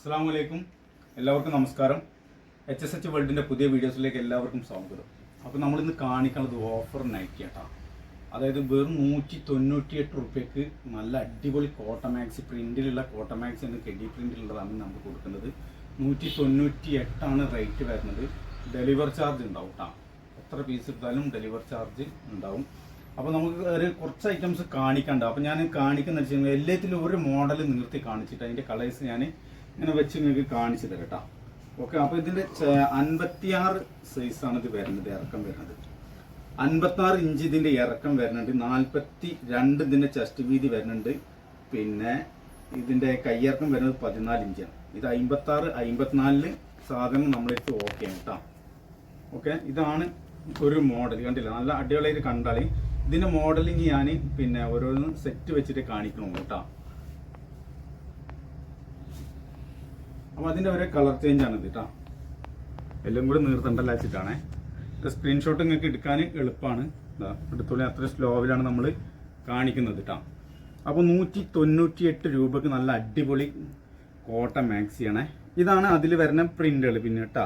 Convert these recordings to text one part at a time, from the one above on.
അസ്സാം വലൈക്കും എല്ലാവർക്കും നമസ്കാരം. എച്ച് എസ് എച്ച് വേൾഡിന്റെ പുതിയ വീഡിയോസിലേക്ക് എല്ലാവർക്കും സ്വാഗതം. അപ്പോൾ നമ്മളിന്ന് കാണിക്കുന്നത് ഓഫർ നൈറ്റി കേട്ടോ അതായത് വെറും നൂറ്റി തൊണ്ണൂറ്റിയെട്ട് റുപ്യക്ക് നല്ല അടിപൊളി കോട്ട മാക്സി പ്രിന്റിലുള്ള കോട്ട മാക്സി എന്ന കെഡി പ്രിന്റിലുള്ളതാണ് നമുക്ക് കൊടുക്കുന്നത്. നൂറ്റി തൊണ്ണൂറ്റി എട്ടാണ് റേറ്റ് വരുന്നത്. ഡെലിവർ ചാർജ് ഉണ്ടാവും കേട്ടോ എത്ര പീസ് എടുത്താലും ഡെലിവർ ചാർജ് ഉണ്ടാവും. അപ്പോൾ നമുക്ക് ഒരു കുറച്ച് ഐറ്റംസ് കാണിക്കണ്ട അപ്പോൾ ഞാൻ കാണിക്കുന്ന വെച്ചാൽ എല്ലാത്തിലും ഒരു മോഡൽ നിർത്തി കാണിച്ചിട്ട് അതിന്റെ കളേഴ്സ് ഞാൻ ഇങ്ങനെ വെച്ച് നിങ്ങൾക്ക് കാണിച്ചു തരാം കേട്ടോ. ഓക്കെ അപ്പോൾ ഇതിന്റെ അൻപത്തിയാറ് സൈസാണ് ഇത് വരുന്നത് ഇറക്കം വരുന്നത്. അൻപത്താറ് ഇഞ്ച് ഇതിന്റെ ഇറക്കം വരുന്നുണ്ട് നാൽപ്പത്തി രണ്ട് ഇതിന്റെ ചെസ്റ്റ് വീതി വരുന്നുണ്ട് പിന്നെ ഇതിന്റെ കയ്യിറക്കം വരുന്നത് പതിനാല് ഇഞ്ചാണ്. ഇത് അമ്പത്താറ് അമ്പത്തിനാലിൽ സാധനം നമ്മളെടുത്ത് ഓക്കെ കേട്ടോ. ഓക്കെ ഇതാണ് ഒരു മോഡൽ കണ്ടില്ല? നല്ല അടിപൊളിയായിട്ട് കണ്ടാൽ ഇതിന്റെ മോഡലിങ് ഞാൻ പിന്നെ ഓരോന്ന് സെറ്റ് വെച്ചിട്ട് കാണിക്കണം കേട്ടോ. അപ്പൊ അതിന്റെ ഒരേ കളർ ചേഞ്ച് ആണ് ഇത് കേട്ടോ എല്ലാം കൂടി നീർത്തണ്ടല്ല വെച്ചിട്ടാണേ. സ്ക്രീൻഷോട്ട് നിങ്ങൾക്ക് എടുക്കാൻ എളുപ്പമാണ് എടുത്തോളി അത്ര സ്ലോവിലാണ് നമ്മൾ കാണിക്കുന്നത് കേട്ടോ അപ്പോൾ നൂറ്റി തൊണ്ണൂറ്റി എട്ട് രൂപക്ക് നല്ല അടിപൊളി കോട്ട മാക്സിയാണേ ഇതാണ് അതിൽ വരുന്ന പ്രിന്റുകൾ പിന്നെ കേട്ടോ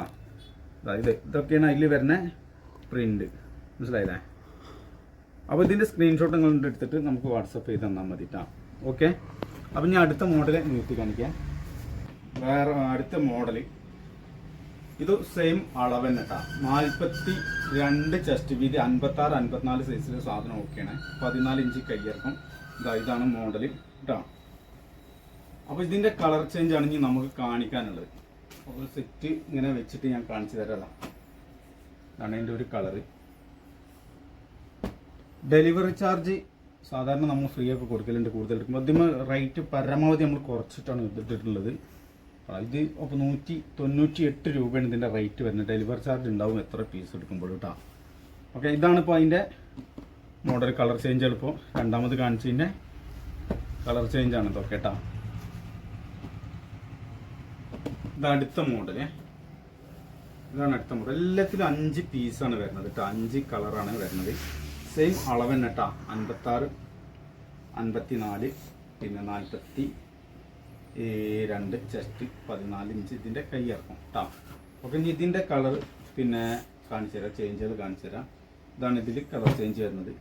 അതായത് ഇത് ഇതൊക്കെയാണ് അതിൽ വരുന്ന പ്രിന്റ് മനസ്സിലായില്ലേ? അപ്പോൾ ഇതിന്റെ സ്ക്രീൻഷോട്ട് നിങ്ങൾ എടുത്തിട്ട് നമുക്ക് വാട്സപ്പ് ചെയ്ത് തന്നാൽ മതി കേട്ടോ ഓക്കെ അപ്പം ഞാൻ അടുത്ത മോഡൽ നീട്ടി കാണിക്കാം. വേറെ അടുത്ത മോഡൽ ഇത് സെയിം അളവ് തന്നെ കേട്ടോ നാൽപ്പത്തി രണ്ട് ചെസ്റ്റ് വീതി അൻപത്തി ആറ് അൻപത്തിനാല് സൈസിലെ സാധനം ഓക്കെയാണ് പതിനാല് ഇഞ്ച് കയ്യിറക്കും. ഇതാ ഇതാണ് മോഡൽ കേട്ടോ അപ്പോൾ ഇതിന്റെ കളർ ചേഞ്ച് ആണ് ഇനി നമുക്ക് കാണിക്കാനുള്ളത്. അപ്പോൾ സെറ്റ് ഇങ്ങനെ വെച്ചിട്ട് ഞാൻ കാണിച്ചു തരാം ഇതാണ് എന്റെ ഒരു കളറ് ഡെലിവറി ചാർജ് സാധാരണ നമ്മൾ ഫ്രീ ഒക്കെ കൊടുക്കലുണ്ട് കൂടുതൽ എടുക്കുമ്പോൾ. അതിന് റേറ്റ് പരമാവധി നമ്മൾ കുറച്ചിട്ടാണ് ഇതിട്ടിട്ടുള്ളത് ആ, ഇത് അപ്പോൾ നൂറ്റി തൊണ്ണൂറ്റി എട്ട് രൂപയാണ് ഇതിന്റെ റേറ്റ് വരുന്നത്. ഡെലിവറി ചാർജ് ഉണ്ടാവും എത്ര പീസ് എടുക്കുമ്പോൾ കേട്ടോ. ഓക്കെ ഇതാണ് ഇപ്പോൾ അതിന്റെ മോഡൽ കളർ ചേഞ്ച് എളുപ്പം രണ്ടാമത് കാണിച്ചതിന്റെ കളർ ചേഞ്ച് ആണ് ഇതൊക്കെ കേട്ടോ. ഇത് അടുത്ത മോഡൽ ഇതാണ് അടുത്ത മോഡൽ എല്ലാത്തിലും അഞ്ച് പീസാണ് വരുന്നത് കേട്ടോ. അഞ്ച് കളറാണ് വരുന്നത്. സെയിം അളവ് തന്നെ കേട്ടോ. അൻപത്താറ് അൻപത്തി നാല് പിന്നെ നാൽപ്പത്തി രണ്ട് ചെസ്റ്റ് പതിനാല് ഇഞ്ച് ഇതിന്റെ കൈയർക്കും കേട്ടോ ഓക്കെ ഇനി ഇതിന്റെ കളർ പിന്നെ കാണിച്ചു തരാം ചേഞ്ച് ചെയ്ത് കാണിച്ചു തരാം. ഇതാണ് ഇതിൽ കളർ ചേഞ്ച് വരുന്നത്.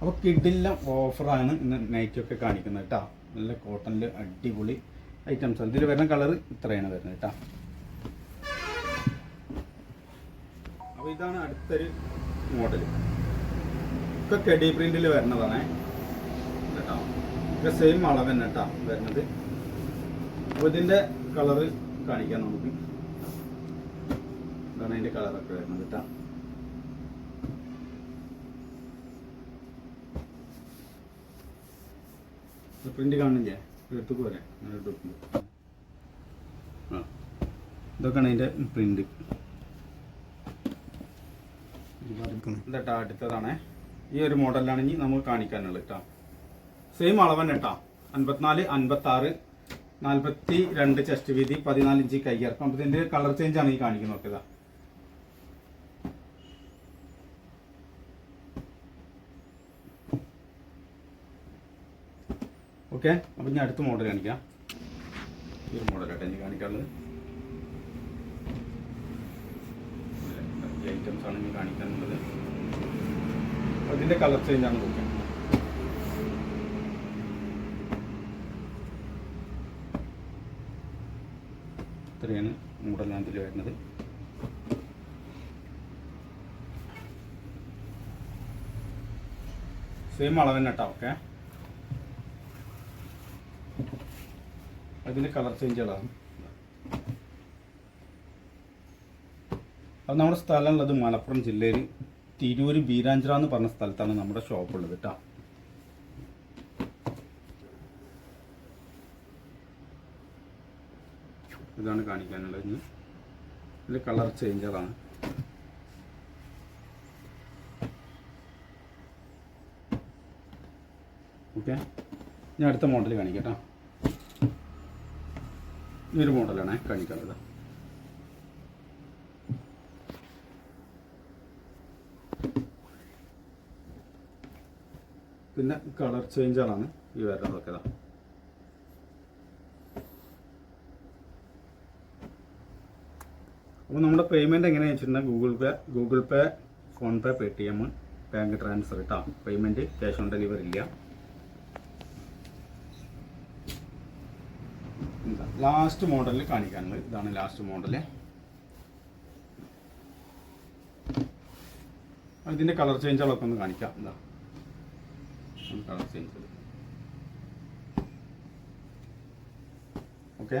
അപ്പോൾ കിഡില്ല ഓഫറാണ് ഇന്ന് നൈറ്റൊക്കെ കാണിക്കുന്നത് കേട്ടോ നല്ല കോട്ടണിൽ അടിപൊളി ഐറ്റംസ് ഇതിൽ വരുന്ന കളർ ഇത്രയാണ് വരുന്നത് കേട്ടോ അപ്പോൾ ഇതാണ് അടുത്തൊരു മോഡൽ ഒക്കെ കെഡി പ്രിന്റിൽ വരുന്നതാണേ. ഒക്കെ സെയിം അളവ് തന്നെ കേട്ടോ വരുന്നത്. അപ്പോൾ ഇതിന്റെ കളറ് കാണിക്കാം നമുക്ക് ഇതാണ് അതിന്റെ കളറൊക്കെ വരുന്നത് കേട്ടോ പ്രിന്റ് കാണുന്നില്ലേ എടുത്തു പോരെ. അങ്ങനെ എടുക്കുമ്പോൾ ആ. ഇതൊക്കെയാണ് അതിന്റെ പ്രിന്റ് ഇതാ അടുത്തതാണേ. ഈ ഒരു മോഡലാണെങ്കിൽ നമുക്ക് കാണിക്കാനുള്ളത് കേട്ടോ സെയിം അളവ് തന്നെ കേട്ടോ അൻപത്തിനാല് അൻപത്തി ആറ് നാൽപ്പത്തി രണ്ട് ചെസ്റ്റ് വീതി പതിനാല് ഇഞ്ച് കയ്യിറക്കം അപ്പോൾ ഇതിന്റെ കളർ ചേഞ്ച് ആണ് ഈ കാണിക്കുന്നത്. നോക്കിയതാ ഓക്കെ അപ്പം ഞാൻ അടുത്ത മോഡൽ കാണിക്കാം. ഈ ഒരു മോഡലായിട്ട് എനിക്ക് കാണിക്കാനുള്ളത്. ഐറ്റംസ് ആണ് ഇനി കാണിക്കാനുള്ളത്. അതിന്റെ കളർ ചേഞ്ച് ആണ് ഇത്രയാണ് നമ്മുടെ ഇതിൽ വരുന്നത്. സെയിം അളവ് തന്നെ കേട്ടോ ഓക്കെ അതിന്റെ കളർ ചേഞ്ചുകളാണ് അത് നമ്മുടെ സ്ഥലമുള്ളത് മലപ്പുറം ജില്ലയിൽ തിരൂര് ബീരാഞ്ചിറ എന്ന് പറഞ്ഞ സ്ഥലത്താണ് നമ്മുടെ ഷോപ്പ് ഉള്ളത് കേട്ടോ ഇതാണ് കാണിക്കാനുള്ളത്. ഇനി ഇതിൽ കളർ ചേഞ്ചറാണ് ഓക്കെ ഞാൻ അടുത്ത മോഡൽ കാണിക്കട്ടോ കേട്ടോ. ഈ മോഡലാണ് കാണിക്കാനുള്ളത്. പിന്നെ കളർ ചേഞ്ചറാണ് ഈ വരുന്നതൊക്കെ ഇതാ. അപ്പോൾ നമ്മുടെ പേയ്മെന്റ് എങ്ങനെയാണെന്ന് വെച്ചിട്ടുണ്ടെങ്കിൽ Google Pay Google Pay PhonePe Paytm bank transfer കേട്ടോ പേയ്മെന്റ് ക്യാഷ് ഓൺ ഡെലിവറി ഇല്ല ലാസ്റ്റ് മോഡലിൽ കാണിക്കാനുള്ളത്. ഇതാണ് ലാസ്റ്റ് മോഡൽ ഇതിന്റെ കളർ ചേഞ്ചുകളൊക്കെ ഒന്ന് കാണിക്കാം. എന്താ കളർ ചേഞ്ച് ഓക്കെ